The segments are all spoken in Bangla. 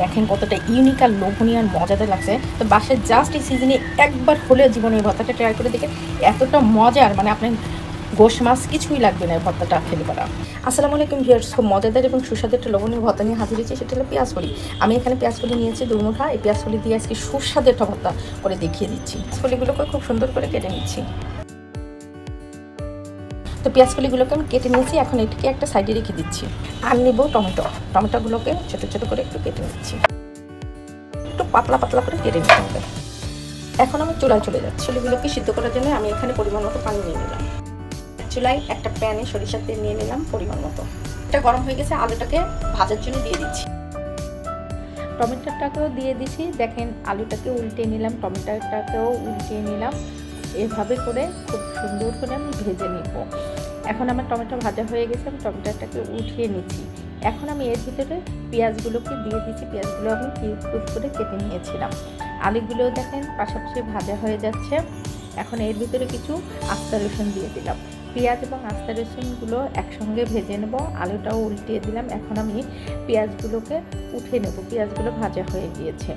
দেখেন কতটা ইউনিক আর লোভনীয় আর মজাদার লাগছে। তো বাসায় জাস্ট এই সিজনে একবার হলেও জীবনে এই ভর্তাটা ট্রাই করে দেখে এতটা মজার মানে আপনার গোশ মাছ কিছুই লাগবে না ভর্তাটা খেতে পারা আসসালামু আলাইকুম ভিউয়ার্স খুব মজাদার এবং সুস্বাদু একটা লবণীয় ভর্তা নিয়ে হাজির হয়েছি, সেটা হলো পেঁয়াজ কলি আমি এখানে পেঁয়াজ কলি নিয়েছি দুর্মুঠা এই পেঁয়াজ কলি দিয়ে আজকে সুস্বাদু একটা ভর্তা করে দেখিয়ে দিচ্ছি। কলিগুলোকে খুব সুন্দর করে কেটে নিচ্ছি। তো পেঁয়াজ কলিগুলোকে আমি কেটে নিয়েছি, এখন এটিকে একটা সাইডে রেখে দিচ্ছি। আর নেব টমেটো। টমেটোগুলোকে ছোটো ছোটো করে একটু কেটে নিচ্ছি। একটু পাতলা পাতলা করে কেটে নিতে হবে। এখন আমি চুলায় চলে যাচ্ছি। চুলিগুলোকে সিদ্ধ করার জন্য আমি এখানে পরিমাণ মতো পানি নিয়ে নিলাম। চুলায় একটা প্যানে সরিষার তেল নিয়ে নিলাম পরিমাণ মতো। এটা গরম হয়ে গেছে, আলুটাকে ভাজার জন্য দিয়ে দিচ্ছি। টমেটোটাকেও দিয়ে দিছি। দেখেন, আলুটাকে উল্টে নিলাম, টমেটোটাকেও উল্টে নিলাম। এভাবে করে খুব সুন্দর করে আমি ভেজে নিব। এখন আমার টমেটো ভাজা হয়ে গেছে, আমি টমেটোটাকে উঠিয়ে নিচ্ছি। এখন আমি এর ভিতরে পেঁয়াজগুলোকে দিয়ে দিচ্ছি পেঁয়াজগুলো আমি কিউব কিউব করে কেটে নিয়েছিলাম। আলুগুলোও দেখেন পাশাপাশি ভাজা হয়ে যাচ্ছে। এখন এর ভিতরে কিছু আস্তা রসুন দিয়ে দিলাম। পেঁয়াজ এবং আস্তা রসুনগুলো একসঙ্গে ভেজে নেব। আলুটাও উল্টিয়ে দিলাম। এখন আমি পেঁয়াজগুলোকে উঠে নেব। পেঁয়াজগুলো ভাজা হয়ে গিয়েছে।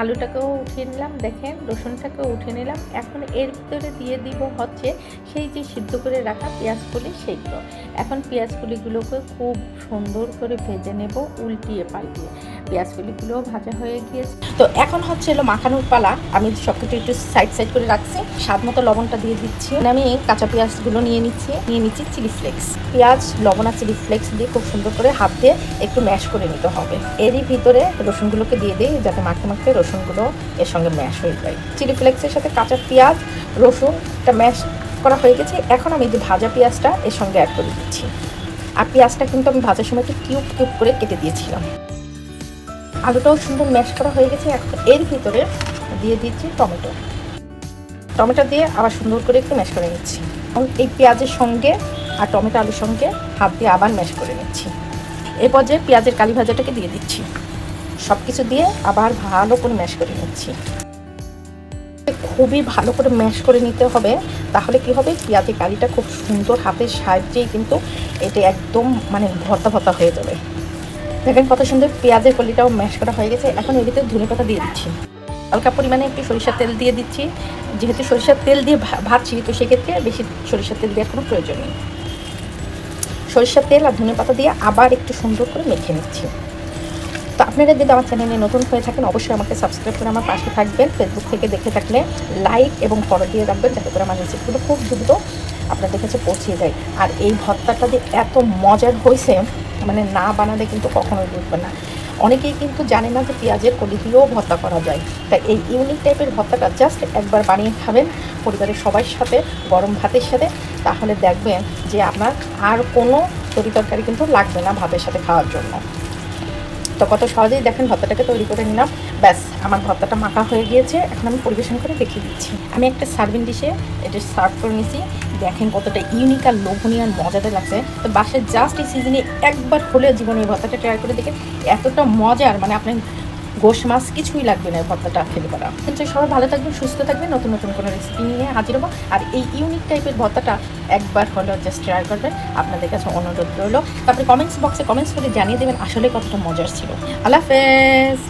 আলুটাকেও উঠিয়ে নিলাম, দেখেন রসুনটাকেও উঠে নিলাম। এখন এর ভিতরে দিয়ে দিব হচ্ছে সেই যে সিদ্ধ করে রাখা পেঁয়াজগুলি সেইগুলো। এখন পেঁয়াজগুলিগুলোকে খুব সুন্দর করে ভেজে নেব উল্টিয়ে পাল্টিয়ে। পেঁয়াজগুলিগুলোও ভাজা হয়ে গিয়েছে। তো এখন হচ্ছে এলো মাখানোর পালা। আমি সব কিছু একটু সাইড সাইড করে রাখছি। স্বাদ মতো লবণটা দিয়ে দিচ্ছি। আমি কাঁচা পেঁয়াজগুলো নিয়ে নিচ্ছি। নিয়ে নিচ্ছি চিলি ফ্লেক্স। পেঁয়াজ, লবণ আর চিলি ফ্লেক্স দিয়ে খুব সুন্দর করে হাত দিয়ে একটু ম্যাশ করে নিতে হবে। এরই ভিতরে রসুনগুলোকে দিয়ে দিই যাতে মাখতে মাখতে রসুনগুলো এর সঙ্গে ম্যাশ হয়ে যায়। চিলি ফ্লেক্সের সাথে কাঁচা পেঁয়াজ রসুনটা ম্যাশ করা হয়ে গেছে। এখন আমি যে ভাজা পেঁয়াজটা এর সঙ্গে অ্যাড করে দিচ্ছি। আর পেঁয়াজটা কিন্তু আমি ভাজার সময় একটু কিউব কিউব করে কেটে দিয়েছিলাম। আলুটাও সুন্দর ম্যাশ করা হয়ে গেছে। এখন এর ভিতরে দিয়ে দিচ্ছি টমেটো। টমেটো দিয়ে আবার সুন্দর করে একটু ম্যাশ করে নিচ্ছি। এবং এই পেঁয়াজের সঙ্গে আর টমেটো আলুর সঙ্গে হাত দিয়ে আবার ম্যাশ করে নিচ্ছি। এরপর যে পেঁয়াজের কালি ভাজাটাকে দিয়ে দিচ্ছি। সব কিছু দিয়ে আবার ভালো করে ম্যাশ করে নিচ্ছি। খুবই ভালো করে ম্যাশ করে নিতে হবে, তাহলে কি হবে? পেঁয়াজের কালিটা খুব সুন্দর হাতের সাহায্যেই কিন্তু এটা একদম মানে ভর্তা ভর্তা হয়ে যাবে। দেখেন কত সুন্দর পেঁয়াজের কলিটাও ম্যাশ করা হয়ে গেছে। এখন এর ভিতরে ধনে পাতা দিয়ে দিচ্ছি। হালকা পরিমাণে একটু সরিষার তেল দিয়ে দিচ্ছি। যেহেতু সরিষার তেল দিয়ে ভাজছি, তো সেক্ষেত্রে বেশি সরিষার তেল দেওয়ার কোনো প্রয়োজন নেই। সরিষার তেল আর ধনে পাতা দিয়ে আবার একটু সুন্দর করে মেখে নিচ্ছি। তো আপনারা যদি আমার চ্যানেলে নতুন হয়ে থাকেন, অবশ্যই আমাকে সাবস্ক্রাইব করে আমার পাশে থাকবেন। ফেসবুক থেকে দেখে থাকলে লাইক এবং ফলো দিয়ে রাখবেন, যাতে করে আমার রেসিপিগুলো খুব দ্রুত আপনাদের কাছে পৌঁছে যায়। আর এই ভর্তাটা যে এত মজার হয়েছে মানে না বানালে কিন্তু কখনোই বুঝবেন না। অনেকেই কিন্তু জানে না যে পেঁয়াজের কলি দিয়েও ভর্তা করা যায়। তাই এই ইউনিক টাইপের ভর্তাটা জাস্ট একবার বানিয়ে খাবেন পরিবারের সবার সাথে, গরম ভাতের সাথে। তাহলে দেখবেন যে আপনার আর কোনো তরি তরকারি কিন্তু লাগবে না ভাতের সাথে খাওয়ার জন্য। তো কত সহজেই দেখেন ভর্তাটাকে তৈরি করে নিলাম। ব্যাস, আমার ভর্তাটা মাখা হয়ে গিয়েছে। এখন আমি পরিবেশন করে দেখিয়ে দিচ্ছি। আমি একটা সার্ভিং ডিশে এটা সার্ভ করে নিয়েছি দেখেন কতটা ইউনিক আর লোভনীয় আর মজাদার লাগছে। তো বাসায় জাস্ট এই সিজনে একবার হলেও জীবনে এই ভর্তাটা ট্রাই করে দেখেন, এতটা মজার। মানে আপনার গোশ মাছ কিছুই লাগবে না ভর্তাটা খেতে পারা কিন্তু সবাই ভালো থাকবেন, সুস্থ থাকবেন, নতুন নতুন কোনো রেসিপি নিয়ে হাজির হব। আর এই ইউনিক টাইপের ভর্তাটা একবার হলেও জাস্ট ট্রাই করবেন, আপনাদের কাছে অনুরোধ রইল। তারপরে কমেন্টস বক্সে কমেন্টস করে জানিয়ে দেবেন আসলে কতটা মজার ছিল। আল্লাহ হাফেজ!